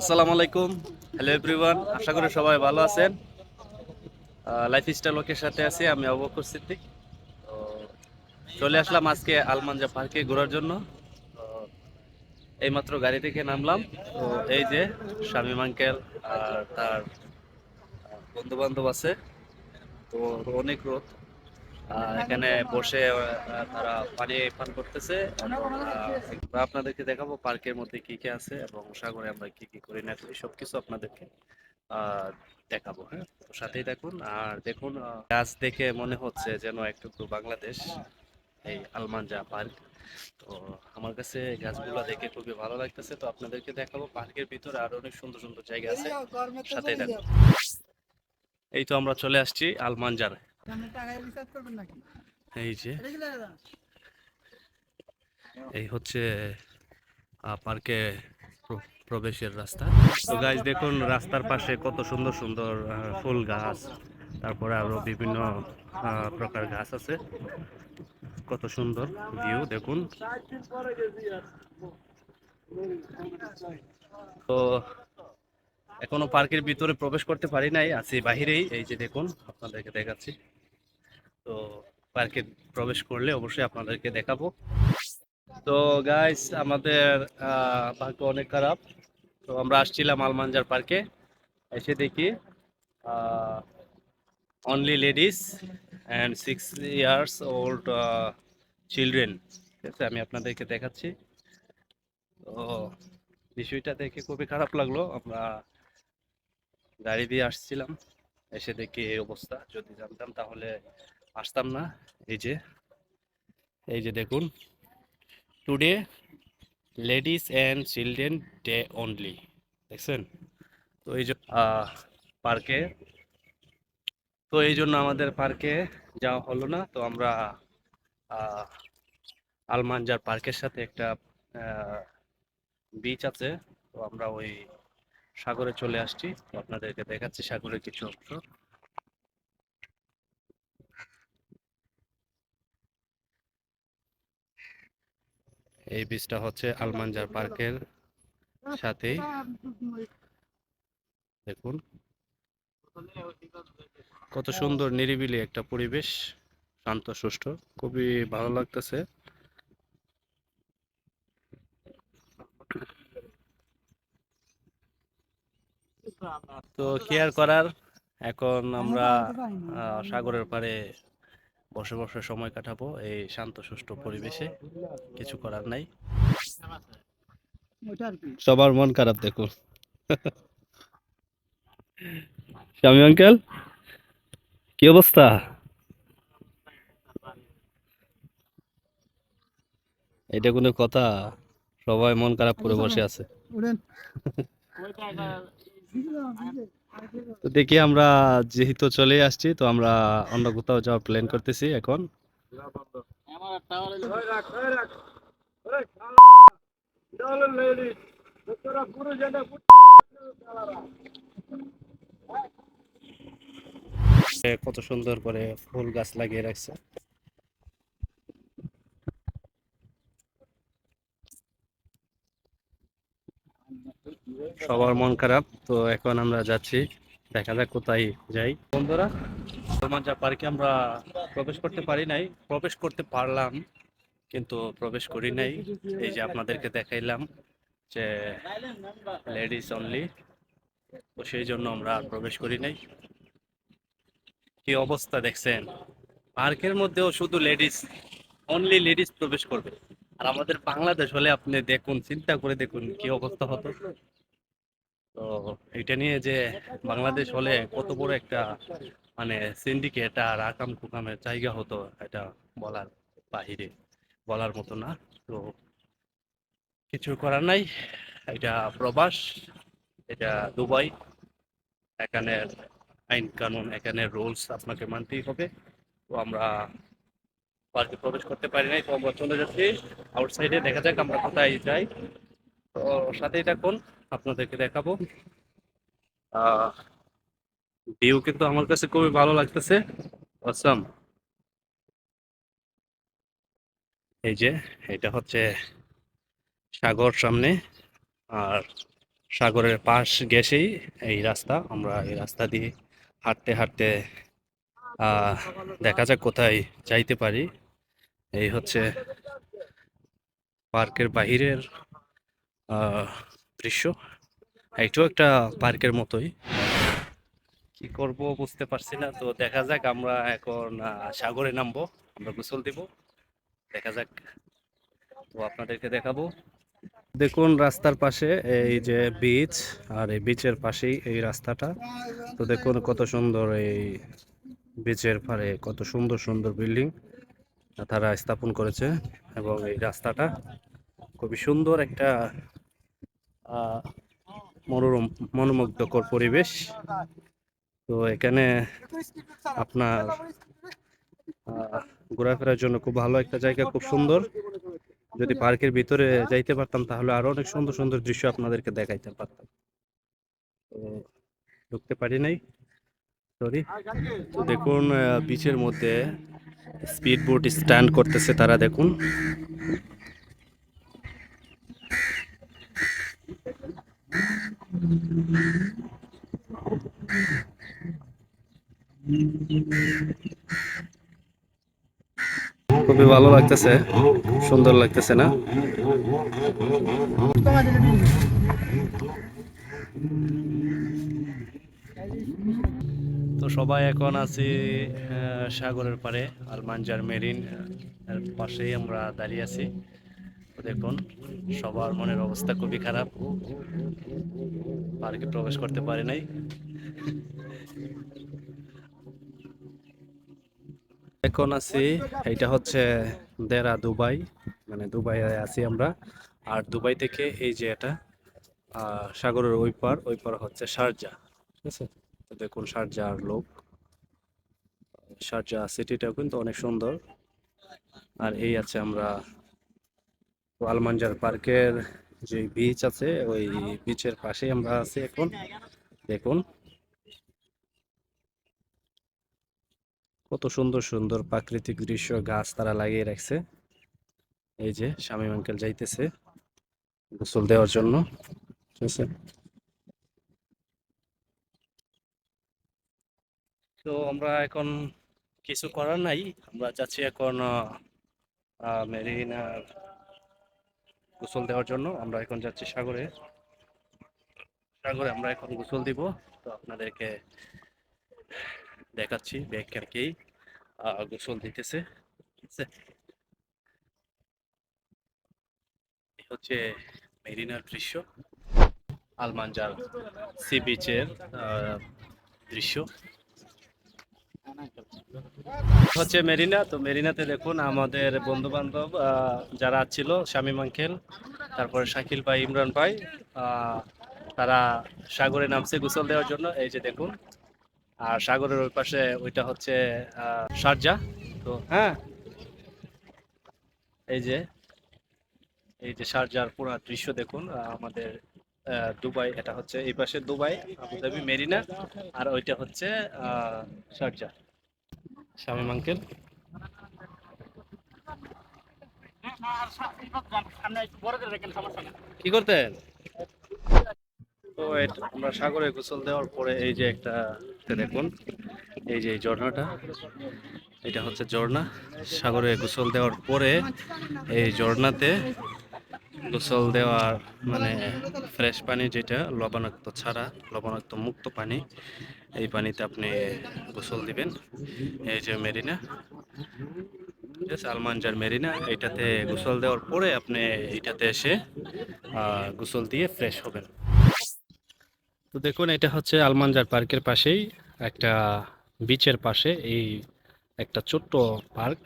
আসসালামু আলাইকুম। Hello everyone আশা করি সবাই ভালো আছেন। লাইফ স্টাইল লোকের সাথে আছি আমি অবকর সিদ্দিক। তো চলে আসলাম আজকে আলমানজা পার্কে ঘোরার জন্য। এইমাত্র গাড়ি থেকে নামলাম। তো এই যে স্বামী আঙ্কেল আর তার বন্ধু বান্ধব আছে। তো অনেক আহ, এখানে বসে তারা পানি পান করতেছে। আপনাদেরকে দেখাবো পার্কের মধ্যে কি কি আছে এবং সাগরে আমরা কি কি করি না করি, সবকিছু আপনাদেরকে দেখাবো হ্যাঁ? তো সাথেই দেখুন আর দেখুন গাছ দেখে মনে হচ্ছে যেন একটু বাংলাদেশ, এই আলমানজা পার্ক। তো আমার কাছে গাছগুলো দেখে খুবই ভালো লাগতেছে। তো আপনাদেরকে দেখাবো পার্কের ভিতরে আরও অনেক সুন্দর সুন্দর জায়গা আছে। সাথেই দেখুন এই তো আমরা চলে আসছি আলমানজার এই যে। এই হচ্ছে পার্কে প্র- প্রবেশের রাস্তা। তো গাইজ দেখুন রাস্তার পাশে কত সুন্দর সুন্দর ফুল গাছ। তারপরে আরও বিভিন্ন প্রকার গাছ আছে। কত সুন্দর ভিউ দেখুন। তো এখনও পার্কের ভিতরে প্রবেশ করতে পারি নাই, আছি বাহিরেই। এই যে দেখুন, আপনাদেরকে দেখাচ্ছি। তো পার্কে প্রবেশ করলে অবশ্যই আপনাদেরকে দেখাবো। তো গাইস আমাদের ভাগ্য অনেক খারাপ। তো আমরা আসছিলাম আলমানজার পার্কে। এসে দেখি only ladies and six years old children ঠিক আছে, আমি আপনাদেরকে দেখাচ্ছি। তো বিষয়টা দেখে খুবই খারাপ লাগল। আমরা গাড়ি দিয়ে আসছিলাম। এসে দেখি এই অবস্থা। যদি জানতাম তাহলে আসতাম না। এই যে এই যে দেখুন। Today ladies and children day only দেখছেন? তো এই যে পার্কে তো এই জন্য আমাদের পার্কে যাওয়া হলো না। তো আমরা আলমানজার পার্কের সাথে একটা বিচ আছে। তো আমরা ওই সাগরে চলে আসছি। আপনাদেরকে দেখাচ্ছি সাগরের কিছু অংশ। এই বীজটা হচ্ছে আলমানজার পার্কের সাথেই। দেখুন। কত সুন্দর নিরিবিলি একটা পরিবেশ। শান্ত, সুষ্ঠ। খুবই ভালো লাগতেছে। তো কি আর করার এখন আমরা আহ, সাগরের পাড়ে বসে বসে সময় কাটাবো এই শান্ত সুষ্ঠু পরিবেশে। কিছু করার নাই। সবার মন খারাপ দেখুন স্বামী আঙ্কেল কি অবস্থা? এটা কোনো কথা? সবাই মন খারাপ করে বসে আছে। তো দেখি আমরা যেহেতু চলে আসছি, তো আমরা অন্য কোথাও যাওয়ার প্ল্যান করতেছি এখন। কত সুন্দর করে ফুল গাছ লাগিয়ে রাখছে। সবার মন খারাপ, তো এখন আমরা যাচ্ছি। দেখা যাক কোথায় যাই। বন্ধুরা রোমাঞ্চা পার্কে আমরা প্রবেশ করতে পারি নাই। প্রবেশ করতে পারলাম, কিন্তু প্রবেশ করি নাই। এই যে আপনাদেরকে দেখাইলাম যে লেডিস অনলি তো সেই জন্য আমরা আর প্রবেশ করি নাই। কি অবস্থা দেখছেন? পার্কের মধ্যেও শুধু লেডিস অনলি লেডিস প্রবেশ করবে। আর আমাদের বাংলাদেশ হলে আপনি দেখুন, চিন্তা করে দেখুন কি অবস্থা হতো। তো এটা নিয়ে যে বাংলাদেশ হলে কত বড় একটা মানে সিন্ডিকেট আর আকাম কুকামের জায়গা হতো এটা বলার বাহিরে বলার মতো না। তো কিছু করার নাই। এটা প্রবাস, এটা দুবাই। এখানের আইন কানুন, এখানে রুলস আপনাকে মানতেই হবে। তো আমরা পার্কে প্রবেশ করতে পারি নাই, তো আমরা চলে যাচ্ছি। আউটসাইডে দেখা যাক আমরা কোথায় যাই। তো সাথেই থাকুন আপনাদেরকে দেখাবো। ভিউ কিন্তু আমার কাছে খুবই ভালো লাগতেছে। অসাম এই যে, এটা হচ্ছে সাগর সামনে। আর সাগরের পাশ গেছেই এই রাস্তা। আমরা এই রাস্তা দিয়ে হাঁটতে হাঁটতে দেখা যাক কোথায় যাইতে পারি। এই হচ্ছে পার্কের বাহিরের দৃশ্য। একটু একটা পার্কের মতোই। কি করব বুঝতে পারছি না। তো দেখা যাক আমরা এখন সাগরে নামবো। আমরা গোসল দিব। দেখা যাক। তো আপনাদেরকে দেখাবো। দেখুন, রাস্তার পাশে এই যে বিচ আর এই বিচের পাশেই এই রাস্তাটা। তো দেখুন কত সুন্দর এই বিচের পারে কত সুন্দর সুন্দর বিল্ডিং তারা স্থাপন করেছে। এবং এই রাস্তাটা খুবই সুন্দর একটা মনোরম, মনোমুগ্ধকর পরিবেশ। তো এখানে আপনার ঘোরাফেরার জন্য খুব ভালো একটা জায়গা, খুব সুন্দর। যদি পার্কের ভিতরে যাইতে পারতাম তাহলে আরও অনেক সুন্দর সুন্দর দৃশ্য আপনাদেরকে দেখাইতে পারতাম। তো ঢুকতে পারি নাই সরি তো দেখুন বিচের মধ্যে স্পিড বোট স্ট্যান্ড করতেছে তারা, দেখুন। খুবই ভালো লাগতেছে, সুন্দর লাগতেছে না? তো সবাই এখন আছি সাগরের পাড়ে, আলমানজার মেরিন এর পাশেই আমরা দাঁড়িয়ে আছি। দেখুন, সবার মনের অবস্থা খুবই খারাপ। পার্কে প্রবেশ করতে পারে নাই। এখন আছি এটা হচ্ছে দেরা দুবাই মানে দুবাই আছি আমরা। আর দুবাই থেকে এই যে এটা সাগরের ওই পার ওই পার হচ্ছে শারজা, ঠিক আছে? তো দেখুন শারজার লোক। শারজা সিটিটাও কিন্তু অনেক সুন্দর। আর এই আছে আমরা আলমানজার পার্কের যে বিচ আছে, ওই বিচের পাশে আমরা আছি এখন। দেখুন। কত সুন্দর সুন্দর প্রাকৃতিক দৃশ্য, গাছ তারা লাগিয়ে রাখছে। এই যে শামীম আঙ্কেল যাইতেছে গোসল দেওয়ার জন্য। ঠিক আছে তো আমরা এখন কিছু করার নাই। আমরা যাচ্ছি এখন মেরিনা গোসল দেওয়ার জন্য আমরা এখন যাচ্ছি সাগরে। সাগরে আমরা এখন গোসল দিব। তো আপনাদেরকে দেখাচ্ছি ব্যাগকারকেই গোসল দিতেছে। হচ্ছে মেরিনার দৃশ্য, আলমানজার সি বিচের দৃশ্য। হচ্ছে মেরিনা। তো মেরিনাতে দেখুন আমাদের বন্ধু বান্ধব যারা ছিল, শামীম আঙ্কেল, তারপরে শাকিল ভাই, ইমরান ভাই তারা সাগরে নামছে গোসল দেওয়ার জন্য। এই যে দেখুন, আর সাগরের ওই পাশে ওইটা হচ্ছে শারজা তো হ্যাঁ এই যে এই যে সারজার পুরো দৃশ্য দেখুন আমাদের দুবাই, এটা হচ্ছে এই পাশে দুবাই, আবুধাবি, মেরিনা, আর ওইটা হচ্ছে শারজা শামীম আঙ্কেল কি করতেন? তো আমরা সাগরে গোসল দেওয়ার পরে এই যে একটা দেখুন, এই যে ঝর্ণাটা, এটা হচ্ছে ঝর্ণা। সাগরে গোসল দেওয়ার পরে এই ঝর্ণাতে গোসল দেওয়ার মানে ফ্রেশ পানি যেটা, লবণাক্ত ছাড়া, লবণাক্ত মুক্ত পানি এই পানিতে আপনি গোসল দিবেন। এই যে মেরিনা আলমানজার মেরিনা এটাতে গোসল দেওয়ার পরে আপনি এটাতে এসে গোসল দিয়ে ফ্রেশ হবেন। তো দেখুন, এটা হচ্ছে আলমানজার পার্কের পাশেই একটা বিচের পাশে এই একটা ছোট্ট পার্ক।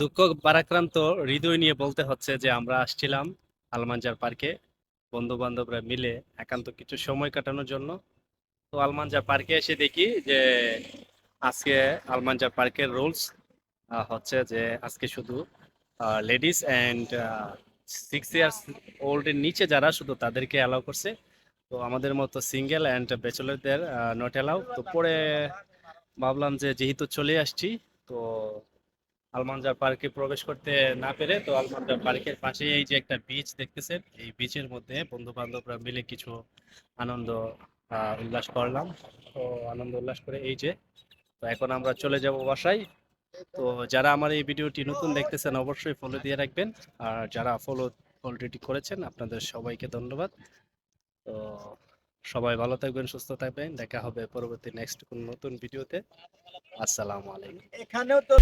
দুঃখ পারাক্রান্ত হৃদয় নিয়ে বলতে হচ্ছে যে, আমরা আসছিলাম আলমানজার পার্কে। বন্ধু বান্ধবরা মিলে একান্ত কিছু সময় কাটানোর জন্য। তো আলমানজার পার্কে এসে দেখি যে আজকে আলমানজার পার্কের রুলস হচ্ছে যে আজকে শুধু লেডিস অ্যান্ড সিক্স ইয়ার্স ওল্ডের নিচে যারা শুধু তাদেরকে অ্যালাউ করছে। তো আমাদের মতো সিঙ্গেল অ্যান্ড ব্যাচেলারদের নট অ্যালাউ তো পরে ভাবলাম যে যেহেতু চলে আসছি, তো আলমানজার পার্কে প্রবেশ করতে না পেরে তো আলমানজার পার্কের পাশে এই যে একটা বিচ দেখতেছেন, এই বিচের মধ্যে বন্ধু বান্ধবরা মিলে কিছু আনন্দ উল্লাস করলাম। তো আনন্দ উল্লাস করে এই যে, তো এখন আমরা চলে যাব বাসায়। তো যারা আমার এই ভিডিওটি নতুন দেখতেছেন, অবশ্যই ফলো দিয়ে রাখবেন। আর যারা ফলো অলরেডি করেছেন, আপনাদের সবাইকে ধন্যবাদ। তো সবাই ভালো থাকবেন, সুস্থ থাকবেন। দেখা হবে পরবর্তী নেক্সট কোন নতুন ভিডিওতে। আসসালামু আলাইকুম। এখানেও তো